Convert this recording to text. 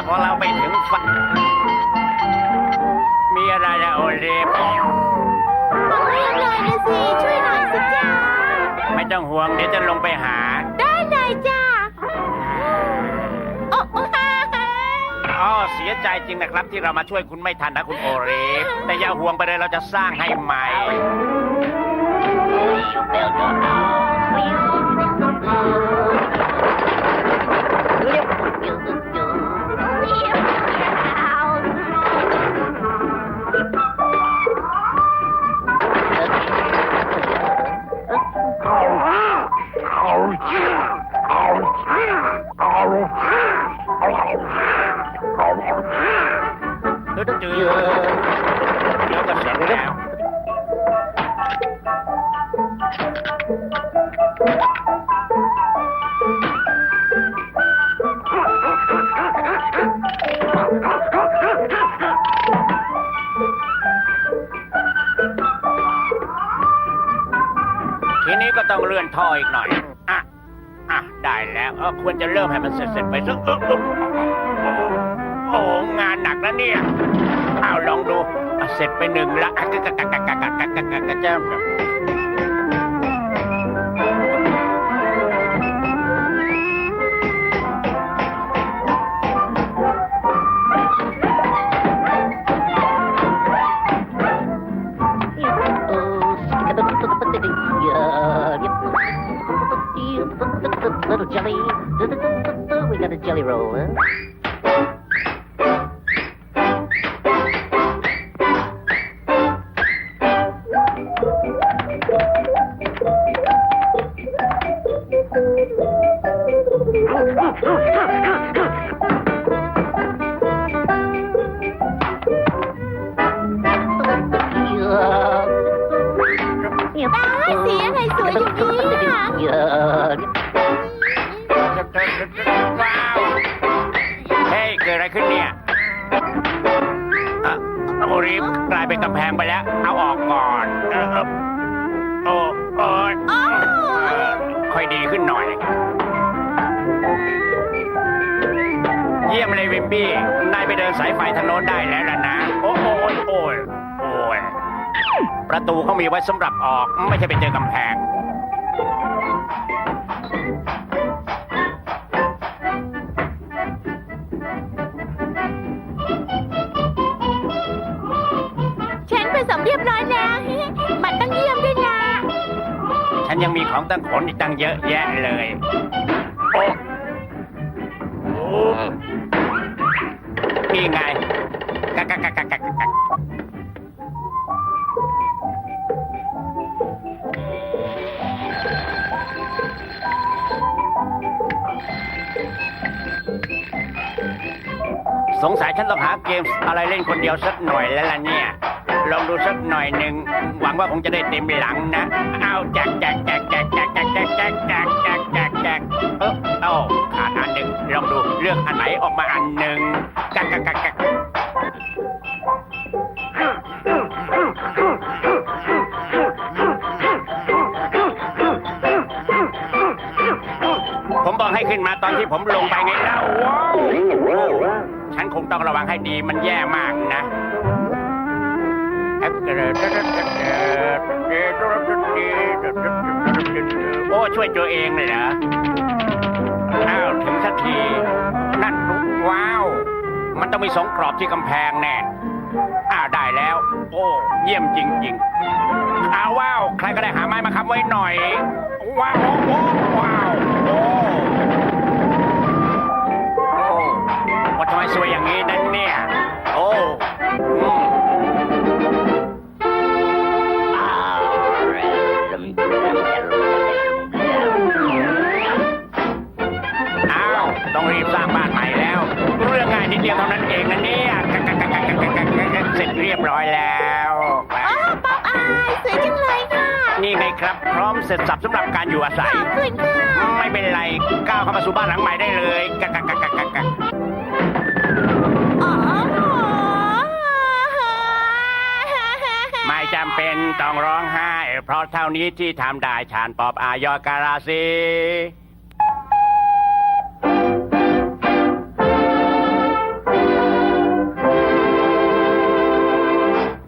หวังว่าพอเราไปถึงฝั่งมีอะไรนะโอลิฟต้องรีบเลยนะสิช่วยหน่อยสิจ้าไม่ต้องห่วงเดี๋ยวจะลงไปหา ได้เลยจ้าโอ้โอ้ฮ่าฮ่าอ๋อเสียใจจริงนะครับที่เรามาช่วยคุณไม่ทันนะคุณโอลิฟแต่อย่าห่วงไปเลยเราจะสร้างให้ใหม่ ดูดูดูเดี๋ยวก็เสร็จแล้วทีนี้ก็ต้องเลื่อนท่ออีกหน่อย อะ อะ ได้แล้วเออควรจะเริ่มให้มันเสร็จๆไปสักเออเออโอ้โหงานหนักนะเนี่ย สร็จไปหนึ่งละแก้มเ Little jelly, we got a jelly roll, huh? ตายสีอะไรสวยอย่างนี้อะ Yeah. ว้าวเฮ้ยเกิดอะไรขึ้นเนี่ยอะโอริฟกลายเป็นกำแพงไปแล้ว เอาออกก่อนเออเออโอ้โอ้ยอ๋อเออค่อยดีขึ้นหน่อย บี้ นายไปเดินสายไฟทางโน้นได้แล้วล่ะนะ โอ้โอ้ยโอ้ยโอ้ยประตูเขามีไว้สำหรับออก ไม่ใช่ไปเจอกำแพงฉันผสมเรียบร้อยแล้ว มันต้องเยี่ยมด้วยนะ ฉันยังมีของตั้งขนอีกตั้งเยอะแยะเลย โอ้โอ้ นี่ไงกักกักกักกักกักสงสัยฉันต้องหาเกมอะไรเล่นคนเดียวสักหน่อยแล้วล่ะเนี่ย ลองดูสักหน่อยหนึ่ง หวังว่าคงจะได้เต็มหลังนะ เอาแจกแจกแจกแจกแจกแจกแจกแจกแจกแจกแจกแจกเออเอาขาดอันหนึ่งลองดูเลือกอันไหนออกมาอันหนึ่ง อกให้ขึ้นมาตอนที่ผมลงไปไงเล่าว้าวฉันคงต้องระวังให้ดีมันแย่มากนะโอ้ช่วยตัวเองเลยเหรออ้าวถึงสักที นั่นว้าว มันต้องมีสองกรอบที่กำแพงแน่อ้าวได้แล้ว โอ้เยี่ยมจริงๆเอาว้าว ใครก็ได้หาไม้มาค้ำไว้หน่อย ว้าวโอ้ ยนิดเดียวเท่านั้นเองนะเนี่ยกักกักกักกักกักกักกักเสร็จเรียบร้อยแล้วไปอ๋อป๊อปอายสวยจังเลยค่ะนี่ไงครับ พร้อมเสร็จสับสำหรับการอยู่อาศัย ขอบคุณค่ะไม่เป็นไรก้าวเข้ามาสู่บ้านหลังใหม่ได้เลยกักกักกักกักกักกักอ๋อไม่จำเป็นต้องร้องไห้เพราะเท่านี้ที่ทำได้ชานปอบอายอการาซี